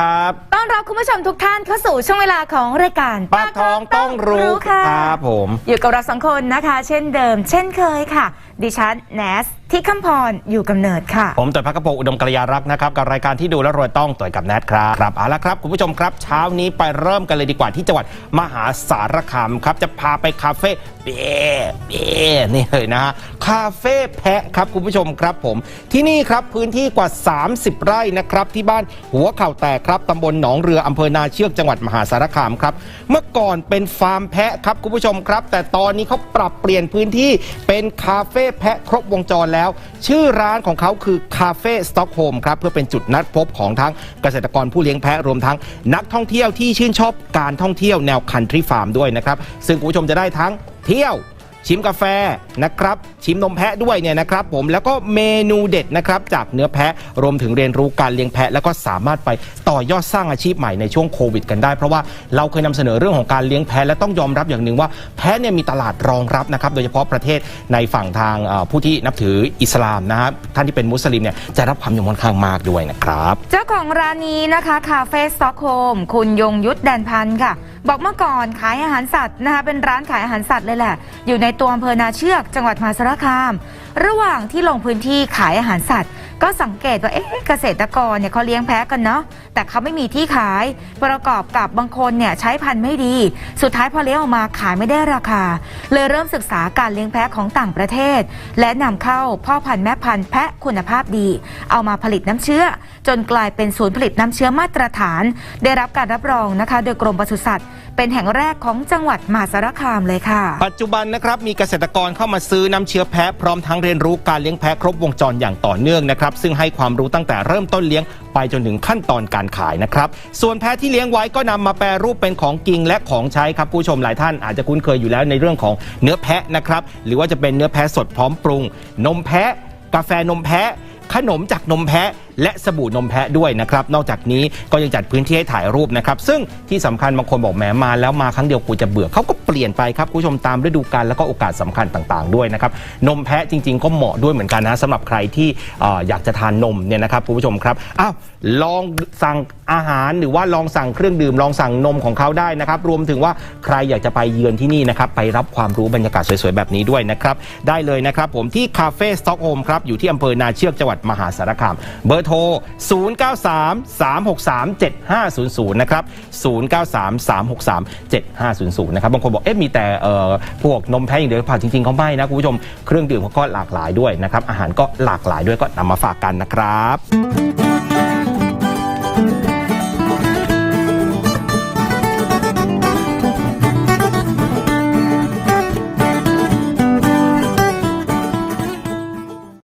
รับคุณผู้ชมทุกท่านเข้าสู่ช่วงเวลาของรายการปากท้องต้องรู้ค่ะครับผม อยู่กับเราสองคนนะคะ เช่นเดิม เช่นเคยค่ะ ดิฉันแนสที่คำพรอยู่กำเนิดค่ะ ผมต่อยพักกระโปรงอุดมกัลยารักษ์นะครับ กับรายการที่ดูและรวยต้องต่อยกับแนทครับครับเอาละครับคุณผู้ชมครับ เช้านี้ไปเริ่มกันเลยดีกว่าที่จังหวัดมหาสารคามครับจะพาไปคาเฟ่เบ้เบ้นี่เลยนะฮะคาเฟ่แพะครับคุณผู้ชมครับผม ที่นี่ครับพื้นที่กว่า 30 ไร่นะครับที่บ้านหัวเข่าแตกครับตำบลหนองเรืออำเภอนาเชือกจังหวัดมหาสารคามครับ เมื่อก่อนเป็นฟาร์มแพะครับคุณผู้ชมครับ แต่ตอนนี้เขาปรับเปลี่ยนพื้นที่เป็นคาเฟ่แพะครบวงจรแล้ว ชื่อร้านของเขาคือคาเฟ่สต็อกโฮมครับเพื่อเป็นจุดนัดพบของทั้งเกษตรกรผู้เลี้ยงแพะรวมทั้งนักท่องเที่ยวที่ชื่นชอบการท่องเที่ยวแนวคันทรีฟาร์มด้วยนะครับซึ่งคุณผู้ชมจะได้ทั้งเที่ยว ชิมกาแฟนะครับชิมนมแพะด้วยเนี่ยนะครับผมแล้วก็เมนูเด็ดนะครับจากเนื้อแพะรวมถึงเรียนรู้การเลี้ยงแพะ แล้วก็สามารถไปต่อยอดสร้างอาชีพใหม่ในช่วงโควิดกันได้ เพราะว่าเราเคยนำเสนอเรื่องของการเลี้ยงแพะและต้องยอมรับอย่างหนึ่งว่าแพะเนี่ยมีตลาดรองรับนะครับโดยเฉพาะประเทศในฝั่งทางผู้ที่นับถืออิสลามนะครับท่านที่เป็นมุสลิมเนี่ยจะรับความนิยมค่อนข้างมากด้วยนะครับ เจ้าของร้านนี้นะคะคาเฟ่สต็อกโฮมคุณยงยุทธแดนพันธ์ค่ะ บอกเมื่อก่อนขายอาหารสัตว์นะคะเป็นร้านขายอาหารสัตว์เลยแหละอยู่ในตัวอำเภอนาเชือก จังหวัดมหาสารคาม ระหว่างที่ลงพื้นที่ขายอาหารสัตว์ ก็สังเกตว่าเอ๊ะเกษตรกรเนี่ยเขาเลี้ยงแพะกันเนาะแต่เขาไม่มีที่ขาย ประกอบกับบางคนเนี่ยใช้พันธุ์ไม่ดี สุดท้ายพอเลี้ยงออกมาขายไม่ได้ราคา เลยเริ่มศึกษาการเลี้ยงแพะของต่างประเทศ และนำเข้าพ่อพันธุ์แม่พันธุ์แพะคุณภาพดี เอามาผลิตน้ำเชื้อ จนกลายเป็นศูนย์ผลิตน้ำเชื้อมาตรฐาน ได้รับการรับรองนะคะ โดยกรมปศุสัตว์ เป็นแห่งแรกของจังหวัดมหาสารคามเลยค่ะ ปัจจุบันนะครับมีเกษตรกรเข้ามาซื้อน้ำเชื้อแพะพร้อมทั้งเรียนรู้การเลี้ยงแพะครบวงจรอย่างต่อเนื่องนะครับซึ่งให้ความรู้ตั้งแต่เริ่มต้นเลี้ยงไปจนถึงขั้นตอนการขายนะครับส่วนแพะที่เลี้ยงไว้ก็นำมาแปรรูปเป็นของกินและของใช้ครับผู้ชมหลายท่านอาจจะคุ้นเคยอยู่แล้วในเรื่องของเนื้อแพะนะครับหรือว่าจะเป็นเนื้อแพะสดพร้อมปรุง นมแพะ กาแฟนมแพะ ขนมจากนมแพะ และสบู่นมแพะด้วยนะครับ นอกจากนี้ก็ยังจัดพื้นที่ให้ถ่ายรูปนะครับ ซึ่งที่สำคัญบางคนบอกแหมมาแล้วมาครั้งเดียวกูจะเบื่อเขาก็เปลี่ยนไปครับคุณผู้ชมตามฤดูกาลแล้วก็โอกาสสำคัญต่างๆ ด้วยนะครับ นมแพะจริง ๆ ก็เหมาะด้วยเหมือนกันนะสำหรับใครที่อออยากจะทานนมเนี่ยนะครับคุณผู้ชมครับอ้าวลองสั่งอาหารหรือว่าลองสั่งเครื่องดื่มลองสั่งนมของเขาได้นะครับ รวมถึงว่าใครอยากจะไปเยือนที่นี่นะครับไปรับความรู้บรรยากาศสวยๆแบบนี้ด้วยนะครับได้เลยนะครับผมที่คาเฟ่สต็อกโฮมครับอยู่ที่อำเภอนาเชือกจังหวัดมหาสารคามเบอร์โทร 0933637500 นะครับ 0933637500 นะครับ บางคนบอก เอ๊ะ มีแต่พวกนมแพ้อย่างเดียวผ่าจริงๆเขาไม่นะคุณผู้ชม เครื่องดื่มเขาก็หลากหลายด้วยนะครับ อาหารก็หลากหลายด้วยก็นำมาฝากกันนะครับ